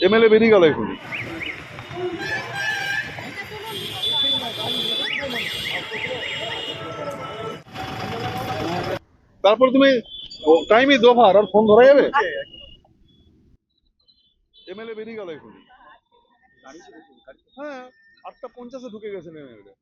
MLA বেরিয়ে গেল এখনই তারপর তুমি টাইমই দোফার আর ফোন ধরা যাবে? এমএলএ বেরিয়ে গেল এখনই হ্যাঁ আটটা পঞ্চাশে ঢুকে গেছেন এমএলএ।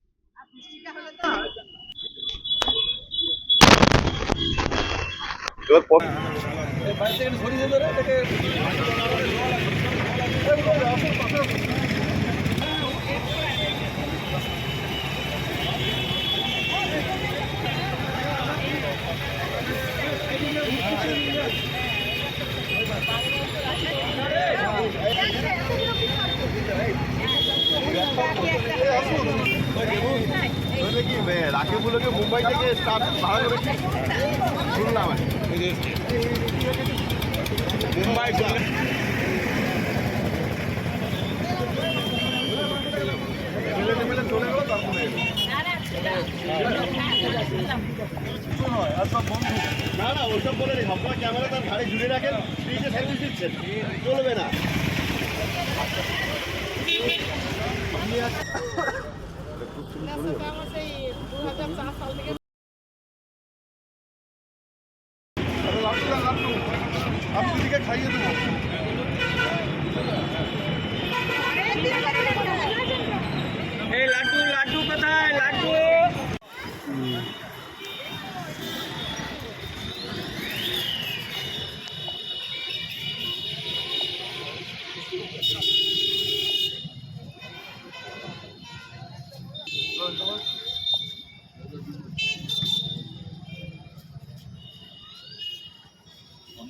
এবার রাকিবগুলোকে মুম্বাই থেকে স্টাফ ভাড়া করেছি শুনলাম কি। মুম্বাই না না ওইসব বলে নেই সবসময় ক্যামেরা তার ঘাড়ে ঝুলে রাখেন ফ্রিজে সার্ভিস দিচ্ছেন চলবে না আমি দিদিকে খাইয়ে দেবো এই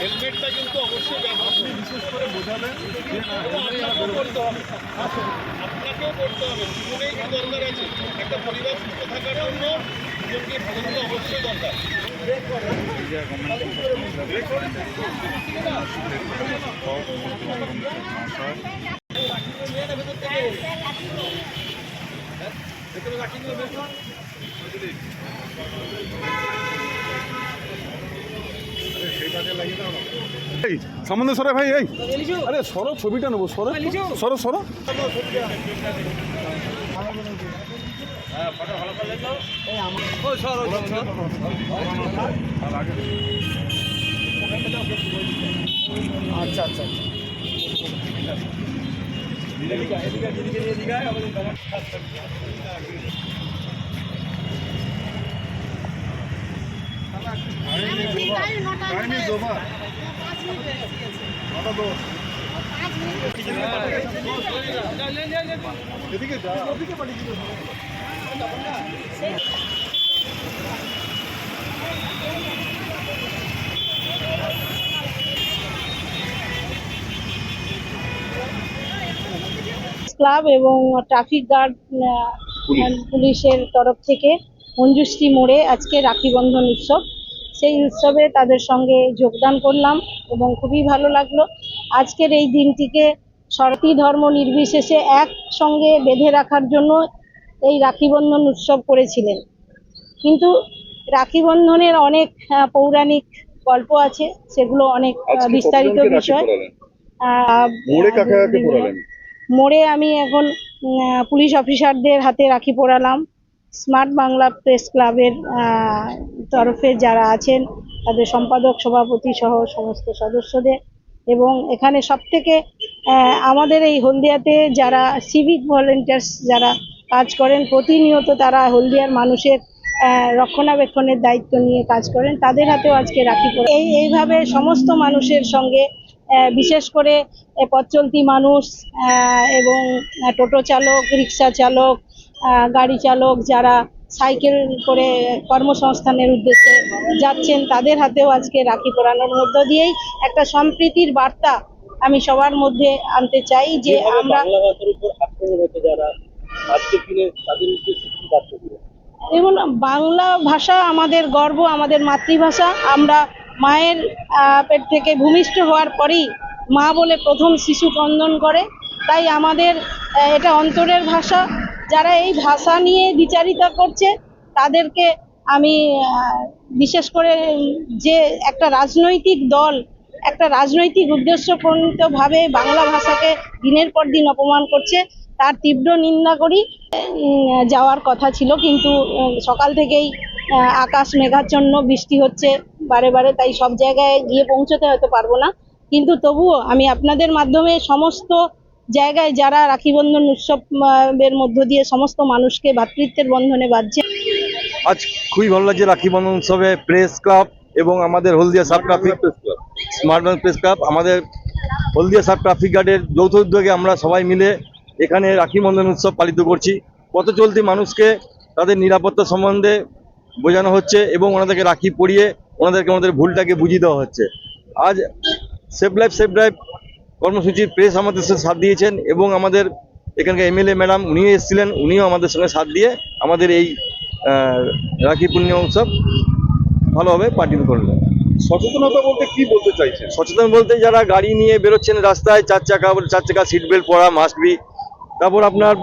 হেলমেটটা কিন্তু অবশ্যই আপনি বিশেষ করে বোঝাবেন আপনাকেও করতে হবে আপনাকেও করতে হবে। জীবনেই কি দরকার আছে? একটা পরিবার সুস্থ থাকার জন্য জীবনকে ভালো অবশ্যই দরকার। এই সামনে সরে ভাই এই। আরে সরো ছবিটা নেব সরো। সরো সরো। আচ্ছা আচ্ছা টাইমই এদিকে ওদিকে পাঠিয়ে দিবো ক্লাব এবং ট্রাফিক গার্ড পুলিশের তরফ থেকে মঞ্জুশ্রী মোড়ে আজকে রাখি বন্ধন উৎসব। সেই উৎসবে তাদের সঙ্গে যোগদান করলাম এবং খুবই ভালো লাগল। আজকের এই দিনটিকে সরতি ধর্ম নির্বিশেষে একসঙ্গে বেঁধে রাখার জন্য এই রাখি বন্ধন উৎসব করেছিলেন। কিন্তু রাখি বন্ধনের অনেক পৌরাণিক গল্প আছে সেগুলো অনেক বিস্তারিত বিষয়। আহ, মোড়ে আমি এখন পুলিশ অফিসারদের হাতে রাখি পরালাম স্মার্ট বাংলা প্রেস ক্লাবের তরফে যারা আছেন, তাদের সম্পাদক, সভাপতি সহ সমস্ত সদস্যদের এবং এখানে সব থেকে আমাদের এই হলদিয়াতে যারা সিভিক ভলেন্টিয়ার্স যারা কাজ করেন, প্রতিনিয়ত তারা হলদিয়ার মানুষের রক্ষণাবেক্ষণের দায়িত্ব নিয়ে কাজ করেন। তাদের হাতেও আজকে রাখি এই, এইভাবে সমস্ত মানুষের সঙ্গে বিশেষ করে এ, পথ চলতি মানুষ এবং টোটো চালক রিক্সা চালক গাড়ি চালক যারা সাইকেল করে কর্মসংস্থানের উদ্দেশ্যে যাচ্ছেন তাদের হাতেও আজকে রাখি পরানোর মধ্য দিয়েই একটা সম্প্রীতির বার্তা আমি সবার মধ্যে আনতে চাই যে আমরা? দেখুন বাংলা ভাষা আমাদের গর্ব আমাদের মাতৃভাষা আমরা মায়ের পেট থেকে ভূমিষ্ঠ হওয়ার পরেই মা বলে প্রথম শিশু ক্রন্দন করে। তাই আমাদের এটা অন্তরের ভাষা। যারা এই ভাষা নিয়ে বিচারিতা করছে, তাদেরকে আমি বিশেষ করে যে একটা রাজনৈতিক দল, একটা রাজনৈতিক উদ্দেশ্য প্রণীতভাবে বাংলা ভাষাকে দিনের পর দিন অপমান করছে, তার তীব্র নিন্দা করি। যাওয়ার কথা ছিল, কিন্তু সকাল থেকেই আকাশ মেঘাচ্ছন্ন, বৃষ্টি হচ্ছে বারে বারে, তাই সব জায়গায় গিয়ে পৌঁছতে হয়তো পারব না। কিন্তু তবুও আমি আপনাদের মাধ্যমে সমস্ত জায়গায় যারা রাখি বন্ধন উৎসবের মধ্য দিয়ে সমস্ত মানুষকে ভ্রাতৃত্বের বন্ধনে বাঁধছে। আজ খুবই ভালো লাগছে রাখি বন্ধন উৎসবে প্রেস ক্লাব এবং আমাদের Haldia sub traffic smart press club, আমাদের হলদিয়া সাব ট্রাফিক গার্ডের যৌথ উদ্যোগে আমরা সবাই মিলে এখানে রাখি বন্ধন উৎসব পালিত করছি। পথ চলতি মানুষকে তাদের নিরাপত্তা সম্বন্ধে বোঝানো হচ্ছে এবং ওনাদেরকে রাখি পরিয়ে ওনাদেরকে আমাদের ভুলটাকে বুঝিয়ে দেওয়া হচ্ছে। আজ সেফ লাইফ সেফ ড্রাইভ কর্মসূচির প্রেস আমাদের সাথে সাথ দিয়েছেন এবং আমাদের এখানকার এমএলএ ম্যাডাম উনিও এসেছিলেন উনিও আমাদের সঙ্গে সাথ দিয়ে আমাদের এই রাখি পূর্ণিমা উৎসব ভালোভাবে পাঠিত করলেন। সচেতনতা বলতে কি বলতে চাইছেন? সচেতন বলতে যারা গাড়ি নিয়ে বেরোচ্ছেন রাস্তায় চার চাকা চার চাকা সিট বেল্ট পরা মাস্ট বি তারপর আপনার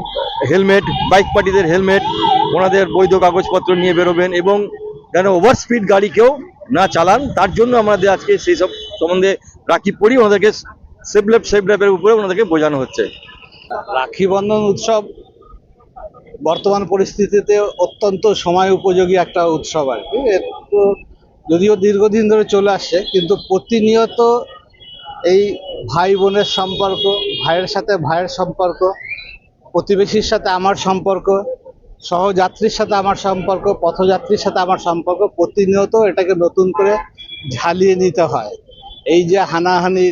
হেলমেট, বাইক পার্টিদের হেলমেট, ওনাদের বৈধ কাগজপত্র নিয়ে বেরোবেন এবং যেন ওভার স্পিড গাড়ি কেউ না চালান, তার জন্য আমাদের আজকে সেই সব সম্বন্ধে রাখি পরি ওনাদেরকে সেফ লেফ সেফ ড্রাইভের উপরে ওনাদেরকে বোঝানো হচ্ছে। রাখি বন্ধন উৎসব বর্তমান পরিস্থিতিতে অত্যন্ত সময় উপযোগী একটা উৎসব আর কি। যদিও দীর্ঘদিন ধরে চলে আসছে, কিন্তু প্রতিনিয়ত এই ভাই বোনের সম্পর্ক, ভাইয়ের সাথে ভাইয়ের সম্পর্ক প্রতিবেশীর সাথে আমার সম্পর্ক সহযাত্রীর সাথে আমার সম্পর্ক পথযাত্রীর সাথে আমার সম্পর্ক প্রতিনিয়ত এটাকে নতুন করে ঝালিয়ে নিতে হয়। এই যে হানাহানি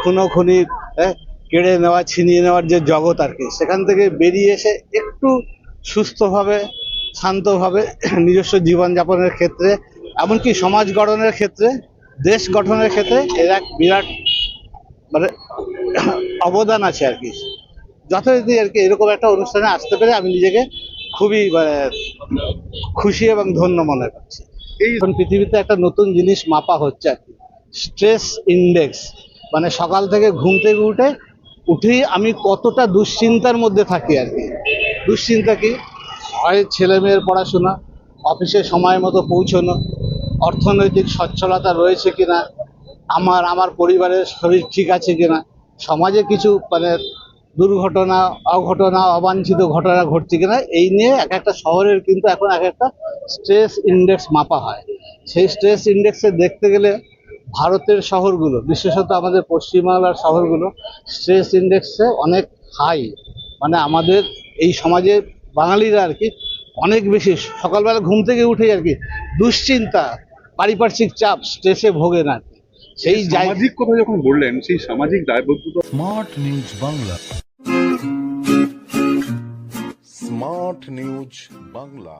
খুনোখুনি হ্যাঁ, কেড়ে নেওয়া ছিনিয়ে নেওয়ার যে জগৎ আর কি সেখান থেকে বেরিয়ে এসে একটু সুস্থভাবে শান্তভাবে নিজস্ব জীবনযাপনের ক্ষেত্রে এমনকি সমাজ গঠনের ক্ষেত্রে দেশ গঠনের ক্ষেত্রে এর এক বিরাট মানে অবদান আছে আর কি। যথারীতি আর কি এরকম একটা অনুষ্ঠানে আসতে পেরে আমি নিজেকে খুবই মানে খুশি এবং ধন্য মনে করছি। এই এখন পৃথিবীতে একটা নতুন জিনিস মাপা হচ্ছে আর কি, স্ট্রেস ইন্ডেক্স মানে সকাল থেকে ঘুম থেকে উঠে, উঠেই আমি কতটা দুশ্চিন্তার মধ্যে থাকি আর কি। দুশ্চিন্তা কি? হয় ছেলে মেয়ের পড়াশোনা, অফিসে সময় মতো পৌঁছানো, অর্থনৈতিক সচ্ছলতা রয়েছে কিনা, আমার আমার পরিবারের শরীর ঠিক আছে কিনা, সমাজে কিছু মানে দুর্ঘটনা অঘটনা অবাঞ্ছিত ঘটনা ঘটছে কিনা এই নিয়ে এক একটা শহরের কিন্তু এখন এক একটা স্ট্রেস ইন্ডেক্স মাপা হয়। সেই স্ট্রেস ইন্ডেক্সে দেখতে গেলে ভারতের শহরগুলো বিশেষত আমাদের পশ্চিমবাংলার শহরগুলো স্ট্রেস ইন্ডেক্সে অনেক হাই। মানে আমাদের এই সমাজে বাঙালিরা আর কি অনেক বেশি সকালবেলা ঘুম থেকে উঠেই আর কি দুশ্চিন্তা পারিপার্শ্বিক চাপ স্ট্রেসে ভোগে আর কি। সেই সামাজিক কথা যখন বললেন সেই সামাজিক দায়বদ্ধতা smart news Bangla smart news Bangla